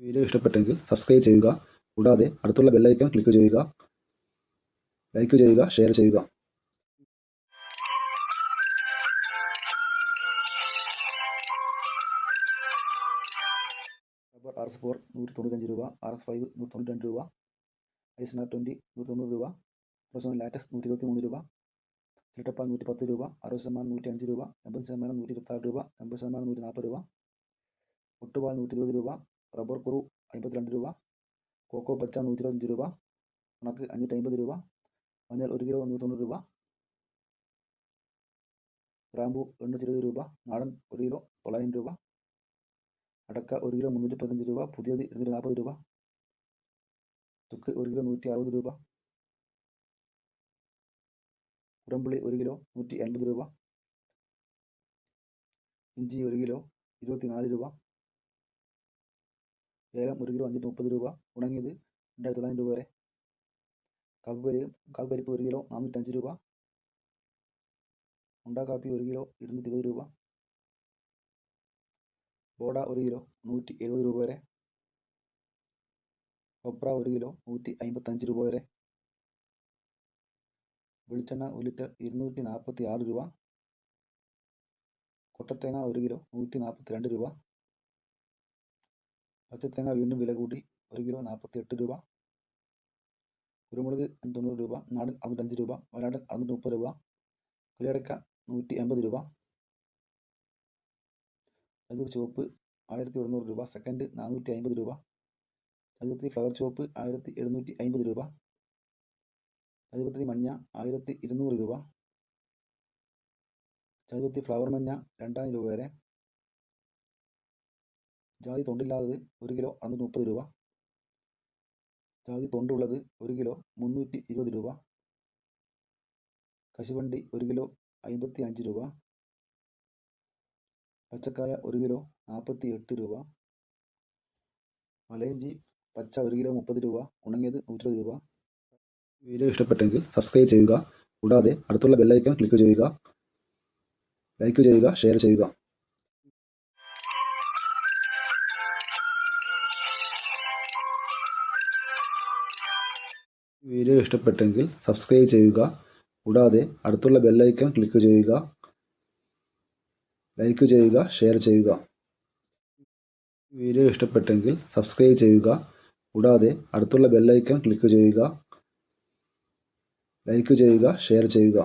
Video ഇഷ്ടപ്പെട്ടെങ്കിൽ subscribe ചെയ്യുക. കൂടാതെ അടുത്തുള്ള ബെല്ലൈക്കൺ ക്ലിക്ക് ചെയ്യുക. ലൈക്ക് ചെയ്യുക ഷെയർ ചെയ്യുക. ആർ എസ് ഫോർ നൂറ്റി തൊണ്ണൂറ്റഞ്ച് രൂപ ആർ എസ് ഫൈവ് നൂറ്റി തൊണ്ണൂറ്റി രണ്ട് രൂപ ഐസ്നാർ ട്വന്റി നൂറ്റി തൊണ്ണൂറ് രൂപ പ്രൊസോൺ ലാറ്റസ് നൂറ്റി ഇരുപത്തി മൂന്ന് രൂപ ചിലട്ടപ്പ നൂറ്റി പത്ത് രൂപ അറുപത് ശതമാനം നൂറ്റി അഞ്ച് രൂപ എൺപത് ശതമാനം നൂറ്റി ഇരുപത്താറ് രൂപ എൺപത് ശതമാനം നൂറ്റി നാൽപ്പത് രൂപ ഒട്ടുപാൽ നൂറ്റി ഇരുപത് രൂപ റബ്ബർ കുറു അമ്പത്തിരണ്ട് രൂപ കോക്കോ പച്ച നൂറ്റി ഇരുപത്തഞ്ച് രൂപ ഉണക്ക് അഞ്ഞൂറ്റമ്പത് രൂപ മഞ്ഞൾ ഒരു കിലോ നൂറ്റി രൂപ ഗ്രാമ്പു എണ്ണൂറ്റി രൂപ നാടൻ ഒരു കിലോ തൊള്ളായിരം രൂപ അടക്ക ഒരു കിലോ മുന്നൂറ്റി പതിനഞ്ച് രൂപ പുതിയത് ഇരുന്നൂറ്റി നാൽപ്പത് രൂപ ചുക്ക് ഒരു കിലോ നൂറ്റി അറുപത് രൂപ ഉടമ്പുളി ഒരു കിലോ നൂറ്റി എൺപത് രൂപ ഇഞ്ചി ഒരു കിലോ ഇരുപത്തി നാല് രൂപ ഏലം ഒരു കിലോ അഞ്ഞൂറ്റി മുപ്പത് രൂപ. ഉണങ്ങിയത് രണ്ടായിരത്തി തൊള്ളായിരം രൂപ വരെ. കാപ്പി പരി കാപ്പി പരിപ്പ് ഒരു കിലോ നാനൂറ്റഞ്ച് രൂപ. ഉണ്ട കാപ്പി ഒരു കിലോ ഇരുന്നൂറ്റി ഇരുപത് രൂപ. ബോഡ ഒരു കിലോ നൂറ്റി എഴുപത് രൂപ വരെ. കൊപ്ര ഒരു കിലോ നൂറ്റി അമ്പത്തഞ്ച് രൂപ വരെ. വെളിച്ചെണ്ണ ഒരു ലിറ്റർ ഇരുന്നൂറ്റി നാൽപ്പത്തി ആറ് രൂപ. കൊട്ടത്തേങ്ങ ഒരു കിലോ നൂറ്റി നാൽപ്പത്തി രണ്ട് രൂപ. പച്ചത്തേങ്ങ വീണ്ടും വില കൂട്ടി ഒരു കിലോ നാൽപ്പത്തി എട്ട് രൂപ. കുരുമുളക് തൊണ്ണൂറ് രൂപ. നാടൻ അറുന്നൂറ്റഞ്ച് രൂപ. വയനാടൻ അറുന്നൂറ്റി മുപ്പത് രൂപ. കളിയടക്ക നൂറ്റി എൺപത് രൂപ. ചതുർത്തി ചുവപ്പ് ആയിരത്തി എഴുന്നൂറ് രൂപ. സെക്കൻഡ് നാനൂറ്റി അമ്പത് രൂപ. ചതുർത്തി ഫ്ലവർ ചുവപ്പ് ആയിരത്തി എഴുന്നൂറ്റി അമ്പത് രൂപ. ചതുപത്രി മഞ്ഞ ആയിരത്തി ഇരുന്നൂറ് രൂപ. ചതുപത്തി ഫ്ലവർ മഞ്ഞ രണ്ടായിരം രൂപ വരെ. ജാതി തൊണ്ടില്ലാത്തത് ഒരു കിലോ അറുന്നൂറ്റി മുപ്പത് രൂപ. ജാതി തൊണ്ടുള്ളത് ഒരു കിലോ മുന്നൂറ്റി ഇരുപത് രൂപ. കശുവണ്ടി ഒരു കിലോ അമ്പത്തി അഞ്ച് രൂപ. പച്ചക്കായ ഒരു കിലോ നാൽപ്പത്തി എട്ട് രൂപ. മലയഞ്ചി പച്ച ഒരു കിലോ മുപ്പത് രൂപ. ഉണങ്ങിയത് നൂറ്റി രൂപ. വീഡിയോ ഇഷ്ടപ്പെട്ടെങ്കിൽ സബ്സ്ക്രൈബ് ചെയ്യുക. കൂടാതെ അടുത്തുള്ള ബെല്ലൈക്കൺ ക്ലിക്ക് ചെയ്യുക. ലൈക്ക് ചെയ്യുക ഷെയർ ചെയ്യുക. വീഡിയോ ഇഷ്ടപ്പെട്ടെങ്കിൽ സബ്സ്ക്രൈബ് ചെയ്യുക. കൂടാതെ അടുത്തുള്ള ബെല്ലൈക്കൺ ക്ലിക്ക് ചെയ്യുക. ലൈക്ക് ചെയ്യുക ഷെയർ ചെയ്യുക. വീഡിയോ ഇഷ്ടപ്പെട്ടെങ്കിൽ സബ്സ്ക്രൈബ് ചെയ്യുക. കൂടാതെ അടുത്തുള്ള ബെല്ലൈക്കൺ ക്ലിക്ക് ചെയ്യുക. ലൈക്ക് ചെയ്യുക ഷെയർ ചെയ്യുക.